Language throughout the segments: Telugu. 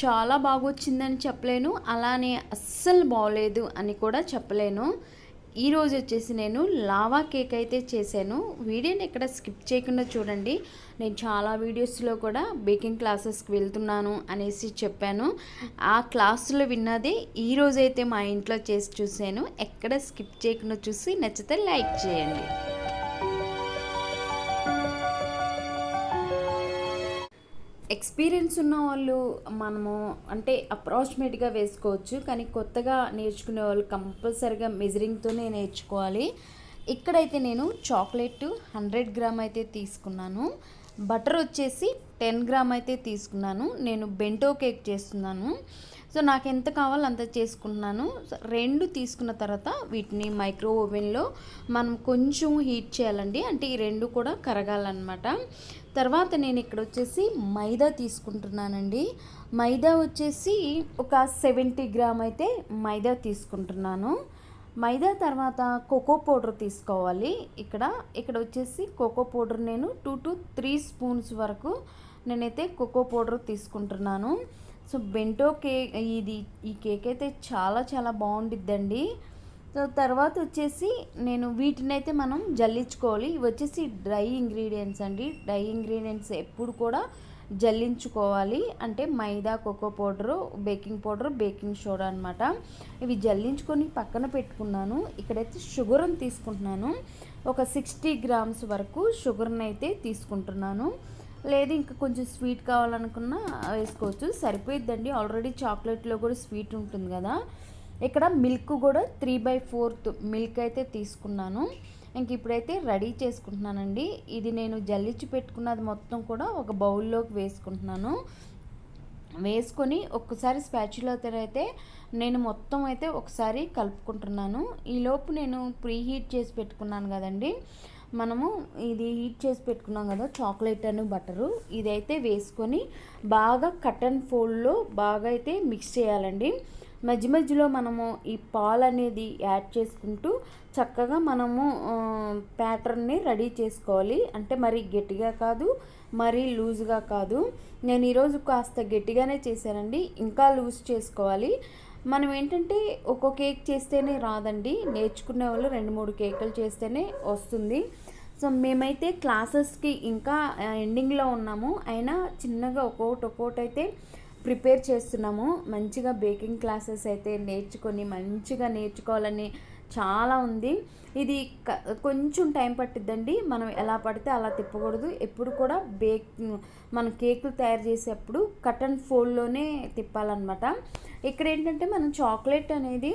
చాలా బాగా వచ్చిందని చెప్పలేను అలానే అస్సలు బాగోలేదు అని కూడా చెప్పలేను. ఈరోజు వచ్చేసి నేను లావా కేక్ అయితే చేశాను. వీడియోని ఎక్కడ స్కిప్ చేయకుండా చూడండి. నేను చాలా వీడియోస్లో కూడా బేకింగ్ క్లాసెస్కి వెళ్తున్నాను అనేసి చెప్పాను. ఆ క్లాసులో విన్నది ఈరోజైతే మా ఇంట్లో చేసి చూశాను. ఎక్కడ స్కిప్ చేయకుండా చూసి నచ్చితే లైక్ చేయండి. ఎక్స్పీరియన్స్ ఉన్న వాళ్ళు మనము అంటే అప్రాక్సిమేట్గా వేసుకోవచ్చు. కానీ కొత్తగా నేర్చుకునే వాళ్ళు కంపల్సరిగా మెజరింగ్తోనే నేర్చుకోవాలి. ఇక్కడైతే నేను చాక్లెట్ హండ్రెడ్ గ్రామ్ అయితే తీసుకున్నాను. బటర్ వచ్చేసి టెన్ గ్రామ్ అయితే తీసుకున్నాను. నేను బెంటో కేక్ చేస్తున్నాను. సో నాకు ఎంత కావాలో అంత చేసుకుంటున్నాను. రెండు తీసుకున్న తర్వాత వీటిని మైక్రో ఓవెన్లో మనం కొంచెం హీట్ చేయాలండి. అంటే ఈ రెండు కూడా కరగాలన్నమాట. తర్వాత నేను ఇక్కడ వచ్చేసి మైదా తీసుకుంటున్నానండి. మైదా వచ్చేసి ఒక సెవెంటీ గ్రామ్ అయితే మైదా తీసుకుంటున్నాను. మైదా తర్వాత కోకో పౌడర్ తీసుకోవాలి. ఇక్కడ ఇక్కడ వచ్చేసి కోకో పౌడర్ నేను టూ టు త్రీ స్పూన్స్ వరకు నేనైతే కోకో పౌడర్ తీసుకుంటున్నాను. సో బెంటో కేక్ ఇది ఈ కేక్ అయితే చాలా చాలా బాగుండిద్దండి. సో తర్వాత వచ్చేసి నేను వీటిని అయితే మనం జల్లించుకోవాలి. ఇవి వచ్చేసి డ్రై ఇంగ్రీడియంట్స్ అండి. డ్రై ఇంగ్రీడియంట్స్ ఎప్పుడు కూడా జల్లించుకోవాలి. అంటే maida cocoa powder baking powder baking soda అనమాట ఇవి జల్లించుకొని పక్కన పెట్టుకున్నాను. ఇక్కడైతే షుగర్ని తీసుకుంటున్నాను. ఒక సిక్స్టీ గ్రామ్స్ వరకు షుగర్ని అయితే తీసుకుంటున్నాను. లేదు ఇంకా కొంచెం స్వీట్ కావాలనుకున్నా వేసుకోవచ్చు. సరిపోయిద్దండి. ఆల్రెడీ చాక్లెట్లో కూడా స్వీట్ ఉంటుంది కదా. ఇక్కడ మిల్క్ కూడా త్రీ బై ఫోర్త్ మిల్క్ అయితే తీసుకున్నాను. ఇంక ఇప్పుడైతే రెడీ చేసుకుంటున్నానండి. ఇది నేను జల్లించి పెట్టుకున్నది మొత్తం కూడా ఒక బౌల్లోకి వేసుకుంటున్నాను. వేసుకొని ఒక్కసారి స్పాచులతో అయితే నేను మొత్తం అయితే ఒకసారి కలుపుకుంటున్నాను. ఈలోపు నేను ప్రీ హీట్ చేసి పెట్టుకున్నాను కదండి. మనము ఇది హీట్ చేసి పెట్టుకున్నాం కదా చాక్లెట్ అని బటరు ఇదైతే వేసుకొని బాగా కటన్ ఫోల్డ్లో బాగా అయితే మిక్స్ చేయాలండి. మధ్య మధ్యలో మనము ఈ పాలు అనేది యాడ్ చేసుకుంటూ చక్కగా మనము ప్యాటర్న్ని రెడీ చేసుకోవాలి. అంటే మరీ గట్టిగా కాదు మరీ లూజ్గా కాదు. నేను ఈరోజు కాస్త గట్టిగానే చేశానండి. ఇంకా లూజ్ చేసుకోవాలి. మనం ఏంటంటే ఒక్కో కేక్ చేస్తేనే రాదండి. నేర్చుకునే వాళ్ళు రెండు మూడు కేకులు చేస్తేనే వస్తుంది. సో మేమైతే క్లాసెస్కి ఇంకా ఎండింగ్లో ఉన్నాము. అయినా చిన్నగా ఒక్కొక్కటి ఒక్కొక్కటి అయితే ప్రిపేర్ చేస్తున్నాము. మంచిగా బేకింగ్ క్లాసెస్ అయితే నేర్చుకొని మంచిగా నేర్చుకోవాలని చాలా ఉంది. ఇది కొంచెం టైం పట్టిద్దండి. మనం ఎలా పడితే అలా తిప్పకూడదు. ఎప్పుడు కూడా బేక్ మనం కేకులు తయారు చేసేటప్పుడు కట్ అండ్ ఫోల్డ్లోనే తిప్పాలన్నమాట. ఇక్కడ ఏంటంటే మనం చాక్లెట్ అనేది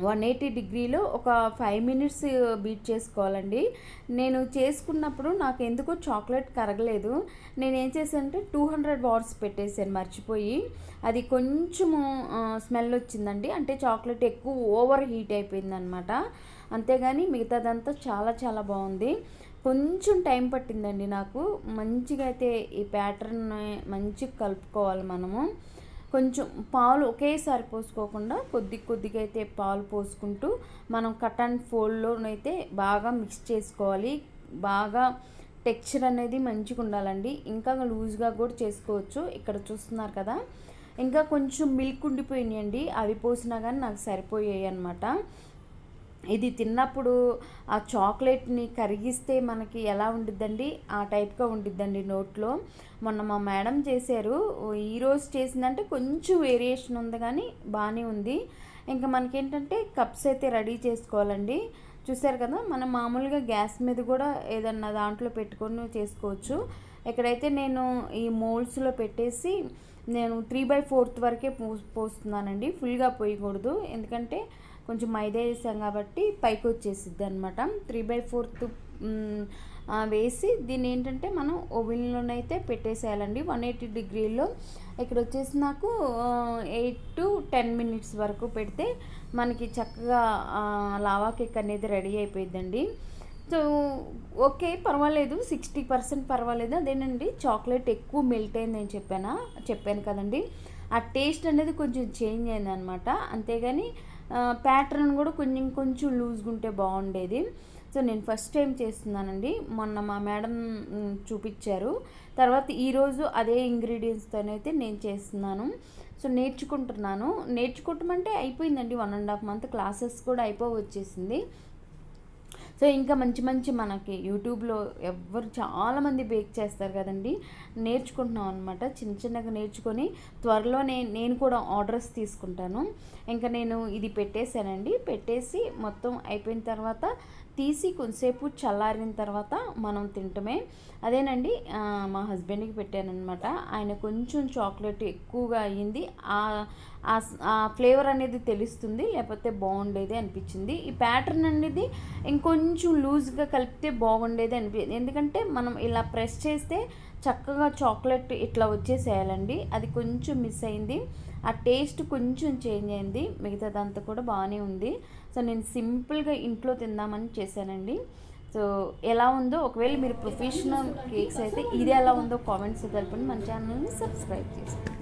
వన్ ఎయిటీ డిగ్రీలో ఒక ఫైవ్ మినిట్స్ బీట్ చేసుకోవాలండి. నేను చేసుకున్నప్పుడు నాకు ఎందుకో చాక్లెట్ కరగలేదు. నేను ఏం చేశానంటే టూ హండ్రెడ్ వాట్స్ పెట్టేసాను మర్చిపోయి. అది కొంచెము స్మెల్ వచ్చిందండి. అంటే చాక్లెట్ ఎక్కువ ఓవర్ హీట్ అయిపోయింది అనమాట అంతేగాని మిగతాదంతా చాలా చాలా బాగుంది. కొంచెం టైం పట్టిందండి నాకు. మంచిగా అయితే ఈ ప్యాటర్న్ మంచిగా కలుపుకోవాలి మనము. కొంచెం పాలు ఒకేసారి పోసుకోకుండా కొద్ది కొద్దిగా అయితే పాలు పోసుకుంటూ మనం కట్ అండ్ ఫోల్డ్లోనైతే బాగా మిక్స్ చేసుకోవాలి. బాగా టెక్స్చర్ అనేది మంచిగా ఉండాలండి. ఇంకా లూజ్గా కూడా చేసుకోవచ్చు. ఇక్కడ చూస్తున్నారు కదా. ఇంకా కొంచెం మిల్క్ ఉండిపోయినాయండి. అవి పోసినా కానీ నాకు సరిపోయాయి అనమాట ఇది తిన్నప్పుడు ఆ చాక్లెట్ని కరిగిస్తే మనకి ఎలా ఉండిద్దండి? ఆ టైప్గా ఉండిద్దండి నోట్లో. మొన్న మా మేడం చేశారు. ఈరోజు చేసిందంటే కొంచెం వేరియేషన్ ఉంది కానీ బాగానే ఉంది. ఇంకా మనకేంటంటే కప్స్ అయితే రెడీ చేసుకోవాలండి. చూసారు కదా మనం మామూలుగా గ్యాస్ మీద కూడా ఏదన్నా దాంట్లో పెట్టుకొని చేసుకోవచ్చు. ఎక్కడైతే నేను ఈ మోల్డ్స్లో పెట్టేసి నేను త్రీ బై ఫోర్త్ వరకే పో పోస్తున్నానండి. ఫుల్గా పోయకూడదు. ఎందుకంటే కొంచెం మైదా వేసాం కాబట్టి పైకి వచ్చేసిద్ది అనమాట త్రీ బై ఫోర్త్ వేసి దీన్ని ఏంటంటే మనం ఓవెన్లోనైతే పెట్టేసేయాలండి. వన్ ఎయిటీ డిగ్రీలో. ఇక్కడ వచ్చేసి నాకు ఎయిట్ టు టెన్ మినిట్స్ వరకు పెడితే మనకి చక్కగా లావా కేక్ అనేది రెడీ అయిపోయిందండి సో ఓకే పర్వాలేదు. సిక్స్టీ పర్సెంట్ పర్వాలేదు. అదేనండి చాక్లెట్ ఎక్కువ మెల్ట్ అయిందని చెప్పానా? చెప్పాను కదండి. ఆ టేస్ట్ అనేది కొంచెం చేంజ్ అయిందనమాట అంతేగాని ప్యాటర్న్ కూడా కొంచెం కొంచెం లూజ్గా ఉంటే బాగుండేది. సో నేను ఫస్ట్ టైం చేస్తున్నానండి. మొన్న మా మేడం చూపించారు. తర్వాత ఈరోజు అదే ఇంగ్రీడియంట్స్తోనైతే నేను చేస్తున్నాను. సో నేర్చుకుంటున్నాను. నేర్చుకుంటామంటే అయిపోయిందండి. One and half month classes కూడా అయిపో వచ్చేసింది సో ఇంకా మంచి మంచి మనకి యూట్యూబ్లో ఎవ్వరు చాలామంది బేక్ చేస్తారు కదండి. నేర్చుకుంటున్నాం అనమాట చిన్న చిన్నగా నేర్చుకొని త్వరలోనే నేను కూడా ఆర్డర్స్ తీసుకుంటాను. ఇంకా నేను ఇది పెట్టేశానండి. పెట్టేసి మొత్తం అయిపోయిన తర్వాత తీసి కొంతసేపు చల్లారిన తర్వాత మనం తింటమే. అదేనండి మా హస్బెండ్కి పెట్టానమాట ఆయన కొంచెం చాక్లెట్ ఎక్కువగా అయ్యింది. ఆ ఆ ఫ్లేవర్ అనేది తెలుస్తుంది లేకపోతే బాగుండేది అనిపించింది. ఈ ప్యాటర్న్ అనేది ఇంకొంచెం లూజ్గా కలిపితే బాగుండేది అనిపించింది ఎందుకంటే మనం ఇలా ప్రెస్ చేస్తే చక్కగా చాక్లెట్ ఇట్లా వచ్చేసేయాలండి. అది కొంచెం మిస్ అయింది. ఆ టేస్ట్ కొంచెం చేంజ్ అయింది. మిగతాదంతా కూడా బాగానే ఉంది. సో నేను సింపుల్గా ఇంట్లో తిందామని చేశానండి. సో ఎలా ఉందో ఒకవేళ మీరు ప్రొఫెషనల్ కేక్స్ అయితే ఇది ఎలా ఉందో కామెంట్స్ తెలపండి మన ఛానల్ని సబ్స్క్రైబ్ చేసుకోండి.